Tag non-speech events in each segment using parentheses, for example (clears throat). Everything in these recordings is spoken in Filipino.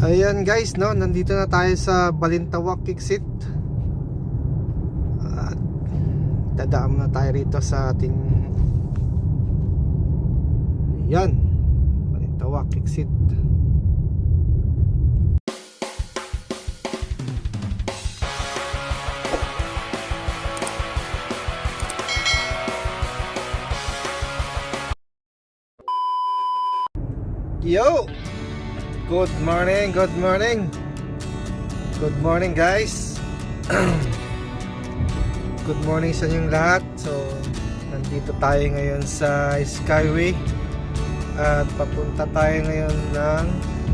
Ayan guys, no, nandito na tayo sa Balintawak Exit. At dadaan na tayo rito sa ating Yan. Balintawak Exit. Yo! Good morning, good morning. Good morning guys. (clears throat) good morning sa inyong lahat. So, nandito tayo ngayon sa Skyway. At papunta tayo ngayon ng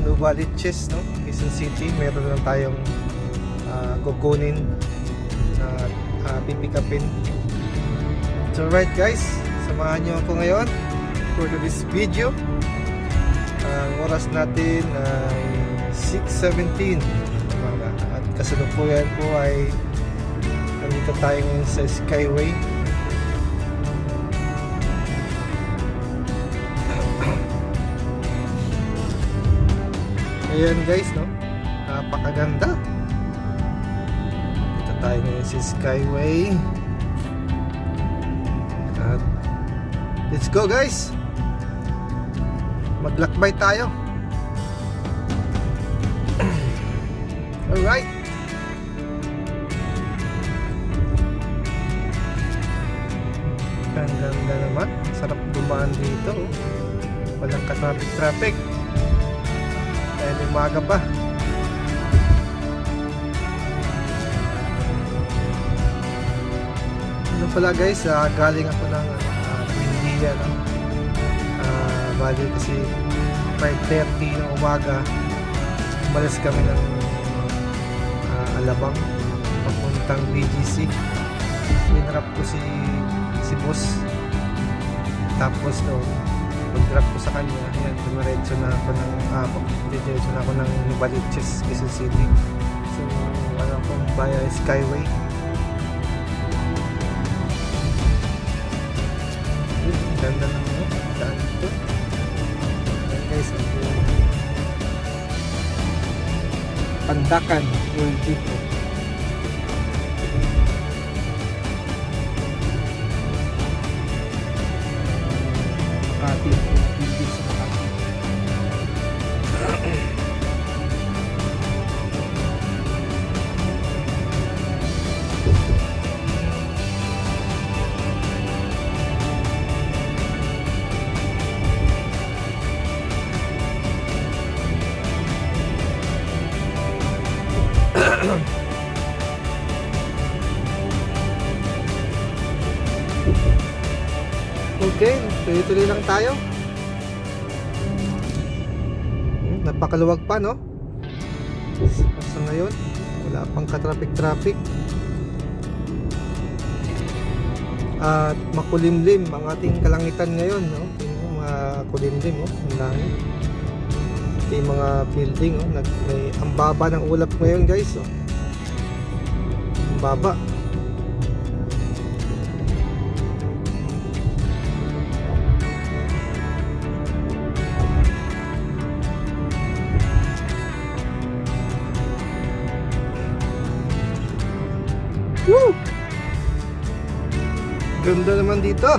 Novaliches, no? Quezon City. Meron lang tayong ah, kukunin na uh, pipikapin. So, right guys, samahan nyo ako ngayon for this video. Ang oras natin ay 6.17 umaga. At kasalukuyan po ay nandito tayo ngayon sa Skyway. Ayan guys, no? Napakaganda. Dito tayo ngayon sa Skyway. At let's go guys! Maglakbay tayo. Alright. Ang ganda naman. Sarap dumaan dito. oh. Walang ka-traffic-traffic. Dahil umaga pa. Ano pala guys, ah, galing ako ng uh, Buendia, no? Bali kasi 5.30 ng umaga umalis kami ng ah, Alabang papuntang BGC winrap ko si si boss. Tapos no pag-drop ko sa kanya ayan dumiretso na ako ng ah, diretso na ako ng Novaliches Quezon City. So ano ko via Skyway. Ganda ng ano, daan ito Pandakan World dito. Napakaluwag pa, no? Sa ngayon, wala pang ka-traffic-traffic. At makulimlim ang ating kalangitan ngayon, no? Tingnan makulimlim, oh, ang langit. Ito yung mga building, oh. Nag, may, ang baba ng ulap ngayon, guys, oh. Ang baba. Woo! Ganda naman dito.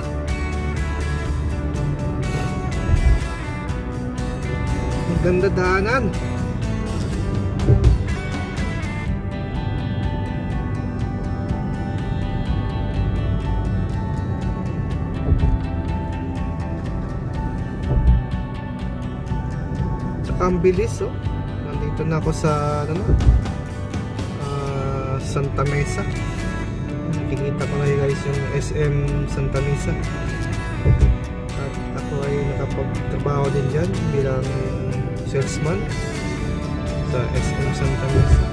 Ang ganda daanan. Ang bilis oh. Nandito na ako sa ano ah, Santa Mesa. Nakikita ko na guys yung SM Santa Mesa. At ako ay nakapagtrabaho din dyan bilang salesman sa SM Santa Mesa.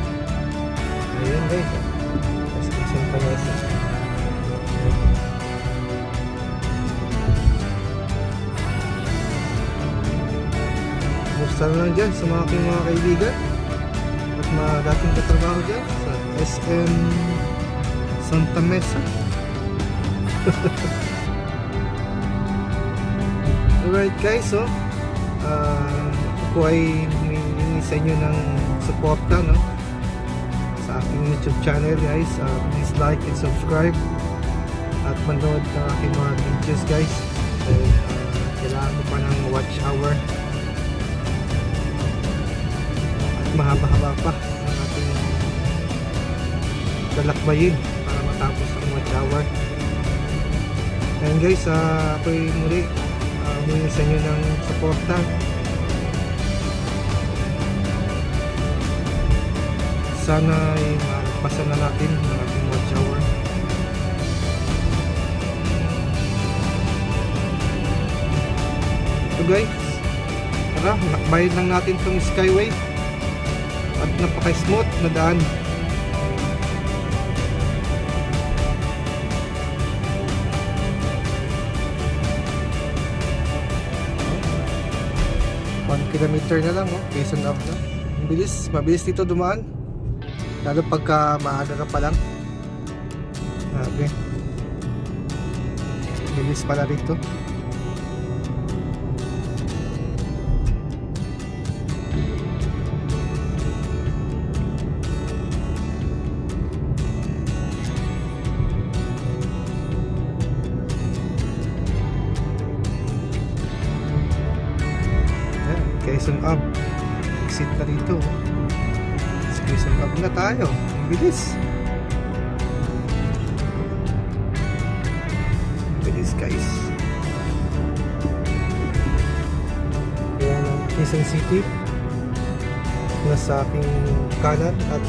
Ayan guys, SM Santa Mesa. Kumusta na lang dyan sa mga aking mga kaibigan at mga dating katrabaho dyan sa SM Santa Mesa. (laughs) Alright guys, so uh, ako ay humingi sa inyo ng suporta no? sa aking YouTube channel guys. Uh, please like and subscribe at manood ng aking mga videos guys. Dahil uh, kailangan ko pa ng watch hour at mahaba-haba pa ang ating lalakbayin para matapos ang watch hour. Ngayon guys, uh, ako'y muli uh, humingi sa inyo ng suporta. Sana ay malagpasan na natin ang ating watch hour ito guys tara nakbayad lang natin itong skyway. At napaka smooth na daan kilometer na lang, oh. Quezon up na. Mabilis, mabilis dito dumaan. Lalo pagka maaga ka pa lang. Grabe. Bilis pala rito. Sa Quezon Up na tayo. Ang bilis. Ang bilis guys. Kaya ng Quezon City nasa aking kanan at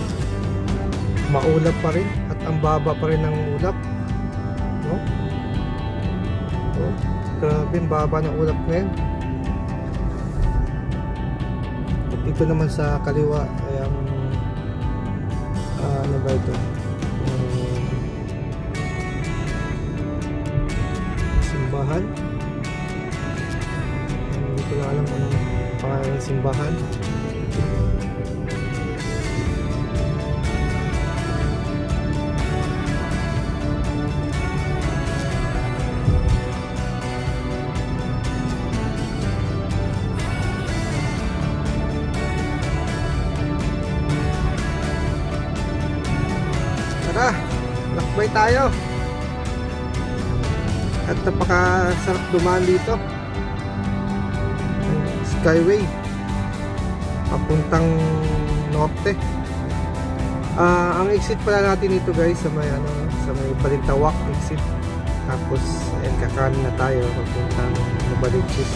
maulap pa rin at ang baba pa rin ng ulap no? Oh, grabe ang baba ng ulap ngayon At dito naman sa kaliwa ay ang ah, ano ba ito? Um, simbahan. Hindi ko na alam anong pangalan ng simbahan. Tayo. At napakasarap dumaan dito. Skyway. Papuntang norte. Ah, ang exit pala natin ito guys sa may ano, sa may Balintawak exit. Tapos ayan kakanan na tayo papuntang Novaliches.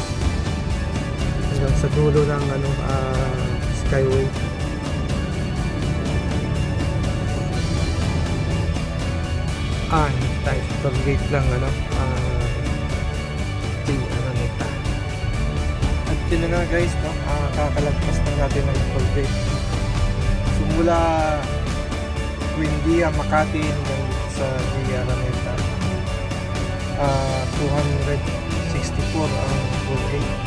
Hanggang sa dulo ng ano ah, Skyway. Ah, hindi tayo sa gate lang, ano? Ah, di, ano nita. At yun na nga guys, no? Ah, kakalagpas na natin ng toll gate. So, mula Buendia, Makati, hanggang sa Villa Araneta. Ah, 264 ang toll gate.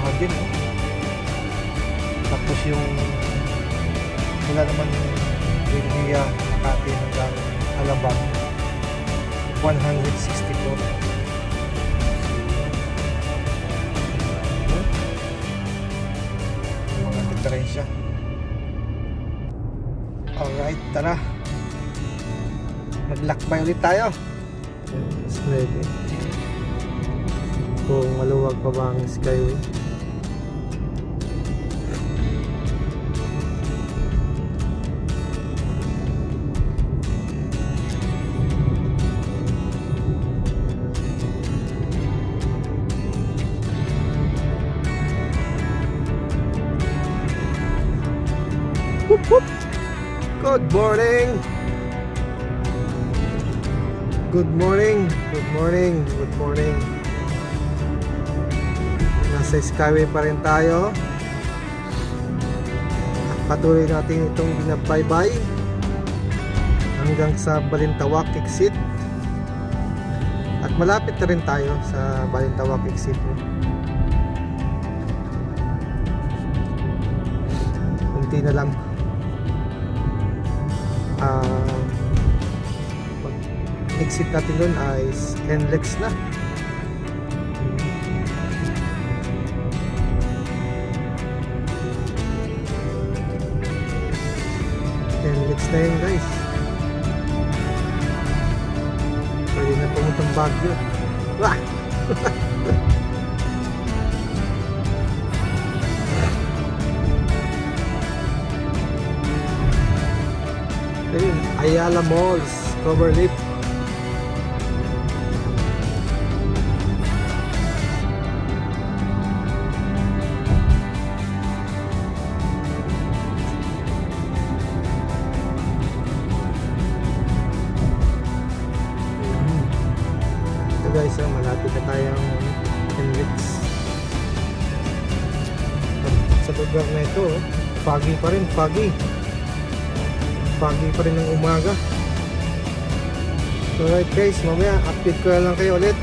Mahal din, no? Tapos yung wala naman Buendia, Makati hanggang Alabang. 164 Hmm? Yung mga diferensya alright tara. Maglakbay ulit tayo. Skyway kung maluwag pa ba ang Skyway Good morning. Good morning. Good morning. Good morning. Nasa Skyway pa rin tayo. At patuloy natin itong binabaybay hanggang sa Balintawak exit. At malapit na rin tayo sa Balintawak exit. Kunti na lang uh, pag exit natin doon ay NLEX na. NLEX na yun guys. Pwede na pumuntang Baguio. Wah! (laughs) Ayala Malls, cover lip. Ito guys, ah, malapit na tayong Henrix. Sa lugar na ito, oh, foggy pa rin, foggy. Foggy pa rin ng umaga. Alright guys, mamaya update ko lang kayo ulit.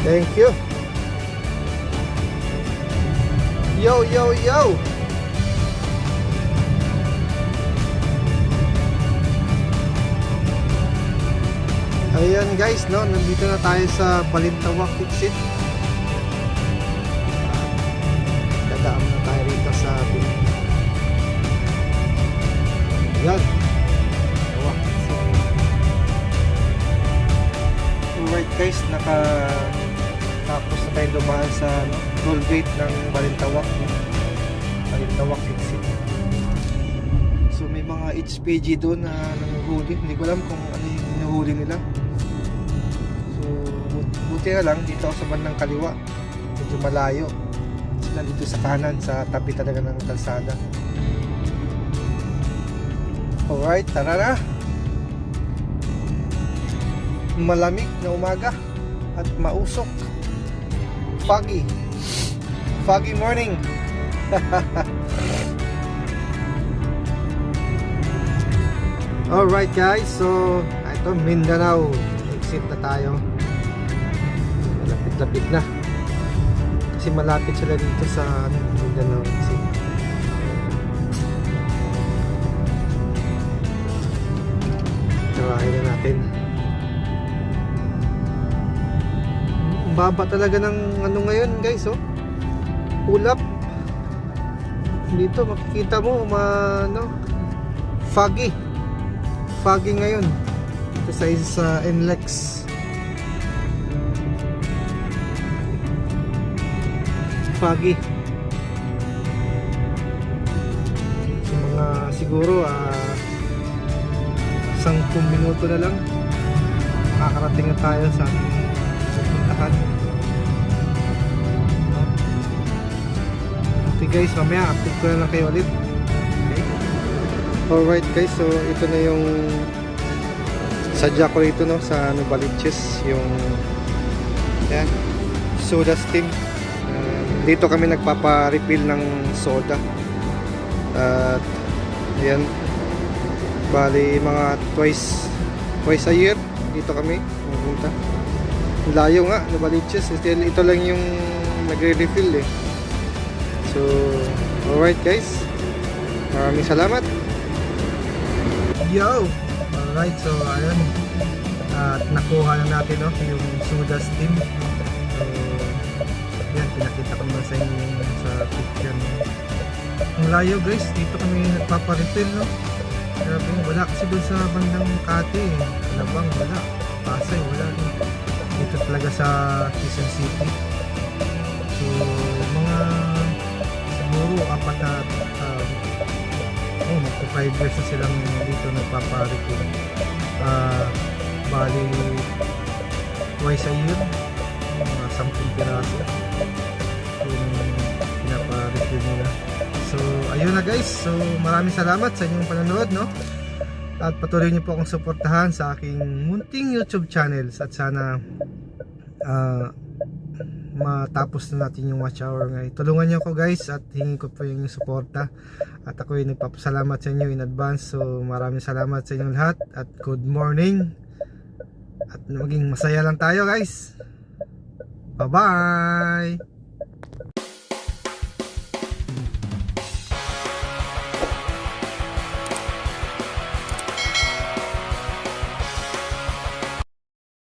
Thank you. Yo, yo, yo! Ayan guys, no, nandito na tayo sa Balintawak exit. Guys, naka tapos na tayo dumaan sa ano, toll gate ng Balintawak. Balintawak exit. So may mga HPG doon na nanguhuli. Hindi ko alam kung ano yung hinuhuli nila. So but- buti na lang dito ako sa bandang kaliwa. Medyo malayo. Sila dito sa kanan sa tabi talaga ng kalsada. Alright, tara na. Malamig na umaga at mausok. Foggy. Foggy morning. (laughs) Alright guys, so ito Mindanao exit na tayo Malapit-lapit na Kasi malapit sila dito sa ano, Mindanao exit Tarahin na natin Baba talaga ng ano ngayon guys oh. Ulap. Dito makikita mo ma, ano, foggy. Foggy ngayon. Ito sa isa sa NLEX foggy. So mga siguro ah isang minuto na lang. Makakarating na tayo sa ating No? okay guys mamaya update ko na lang kayo ulit okay Alright guys, so ito na yung sadya ko rito no sa ano Baliches, yung yan, soda steam. Uh, dito kami nagpapa-refill ng soda. At yan bali mga twice twice a year dito kami pumunta. Layo nga, no Baliches. Still, ito lang yung nagre-refill eh. So, alright guys. Maraming salamat. Yo! Alright, so ayun. At nakuha na natin no, yung soda steam. So, yan, pinakita ko naman sa inyo sa picture. No. Ang layo guys, dito kami nagpaparefill no. Grabe, wala kasi doon sa bandang Makati eh. Alabang, wala. Pasay, wala rin. Talaga sa Quezon City. So, mga siguro apat na uh, oh, magpo 5 years na silang dito nagpaparefill. Ah, bali twice a year, mga 10 piraso yung pinaparefill nila. So, ayun na guys. So, maraming salamat sa inyong panonood, no? At patuloy niyo po akong suportahan sa aking munting YouTube channels at sana ah, matapos na natin yung watch hour ngayon. Tulungan niyo ako guys at hingin ko po yung suporta. At ako ay nagpapasalamat sa inyo in advance. So maraming salamat sa inyong lahat at good morning. At maging masaya lang tayo guys. Bye bye!